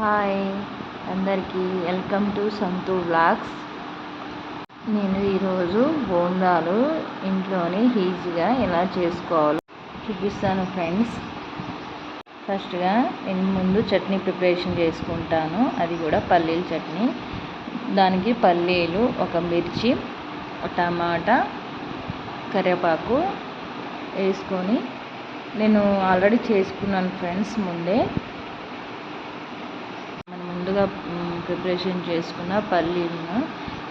Hi అందరికీ welcome to Santhu blogs నేను ఈరోజు బోండాలు ఇంట్లోనే ఈజీగా ఎలా చేసుకోవాలో చూపిస్తాను ఫ్రెండ్స్. ఫస్ట్గా నేను ముందు చట్నీ ప్రిపరేషన్ చేసుకుంటాను. అది కూడా పల్లీల చట్నీ. దానికి పల్లీలు ఒక మిర్చి టమాటా కరివేపాకు వేసుకొని నేను ఆల్రెడీ చేసుకున్నాను ఫ్రెండ్స్ ముందే. ముందుగా ప్రిపరేషన్ చేసుకున్న పల్లీలను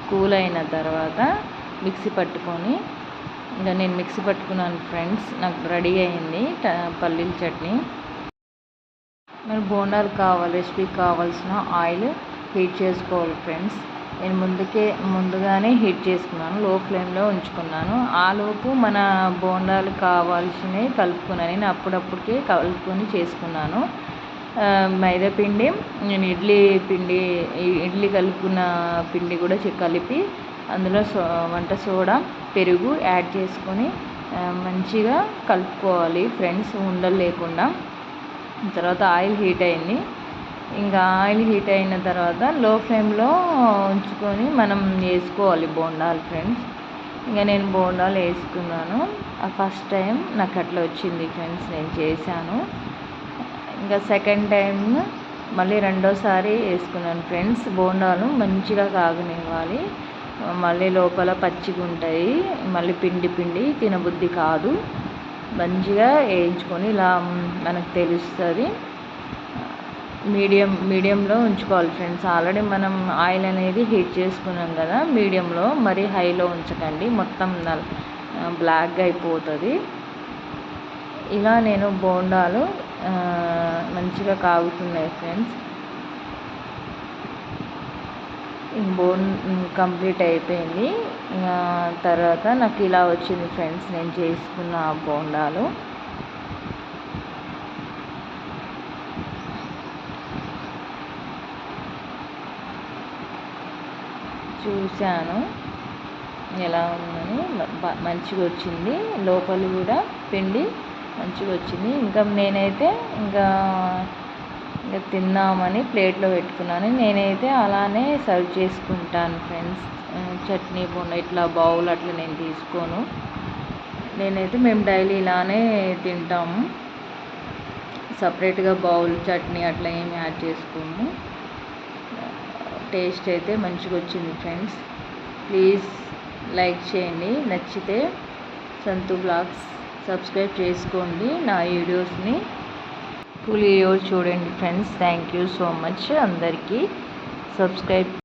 కూల్ అయిన తర్వాత మిక్సీ పట్టుకొని ఇంకా నేను మిక్సీ పట్టుకున్నాను ఫ్రెండ్స్ నాకు రెడీ అయింది పల్లీల చట్నీ. మరి బోండాలు కావాలి రెసిపీకి కావాల్సిన ఆయిల్ హీట్ చేసుకోవాలి ఫ్రెండ్స్. నేను ముందుకే ముందుగానే హీట్ చేసుకున్నాను లో ఫ్లేమ్లో ఉంచుకున్నాను. ఆలోపు మన బోండాలు కావాల్సినవి కలుపుకున్నాను నేను అప్పుడప్పటికే కలుపుకొని చేసుకున్నాను. మైదా పిండి నేను ఇడ్లీ పిండి ఇడ్లీ కలుపుకున్న పిండి కూడా కలిపి అందులో సో వంట సోడా పెరుగు యాడ్ చేసుకొని మంచిగా కలుపుకోవాలి. ఫ్రెండ్స్ ఉండలు లేకుండా. తర్వాత ఆయిల్ హీట్ అయింది. ఇంకా ఆయిల్ హీట్ అయిన తర్వాత లో ఫ్లేమ్లో ఉంచుకొని మనం వేసుకోవాలి బోండాలు ఫ్రెండ్స్. ఇంకా నేను బోండాలు వేసుకున్నాను. ఫస్ట్ టైం నాకు అట్లా వచ్చింది ఫ్రెండ్స్. నేను చేశాను. ఇంకా సెకండ్ టైం మళ్ళీ రెండోసారి వేసుకున్నాను. ఫ్రెండ్స్ బోండాలు మంచిగా కాగనివ్వాలి. మళ్ళీ లోపల పచ్చిగా ఉంటాయి. మళ్ళీ పిండి పిండి తినబుద్ధి కాదు. మంచిగా వేయించుకొని ఇలా మనకు తెలుస్తుంది. మీడియం మీడియంలో ఉంచుకోవాలి ఫ్రెండ్స్ ఆల్రెడీ మనం ఆయిల్ అనేది హీట్ చేసుకున్నాం కదా మీడియంలో మరి హైలో ఉంచకండి. మొత్తం బ్లాక్గా అయిపోతుంది. ఇలా నేను బోండాలు మంచిగా కాగుతున్నాయి ఫ్రెండ్స్ బోన్ కంప్లీట్ అయిపోయింది. తర్వాత నాకు ఇలా వచ్చింది ఫ్రెండ్స్ నేను చేసుకున్న బోండాలు. చూశాను ఎలా ఉందని మంచిగా వచ్చింది. లోపల కూడా పిండి మంచిగా వచ్చింది. ఇంకా నేనైతే ఇంకా ఇంకా తిందామని ప్లేట్లో పెట్టుకున్నాను. నేనైతే అలానే సర్వ్ చేసుకుంటాను ఫ్రెండ్స్. చట్నీ బొండ ఇట్లా బౌల్ అట్లా నేను తీసుకోను. నేనైతే మేము డైలీ ఇలానే తింటాము. సపరేట్గా బౌల్ చట్నీ అట్లా ఏమి యాడ్ చేసుకోము. టేస్ట్ అయితే మంచిగా వచ్చింది ఫ్రెండ్స్. ప్లీజ్ లైక్ చేయండి. నచ్చితే సంతు బ్లాగ్స్. సబ్స్క్రైబ్ చేసుకోండి నా వీడియోస్ని. ఫుల్ వీడియోస్ చూడండి friends. Thank you so much అందరికీ. సబ్స్క్రైబ్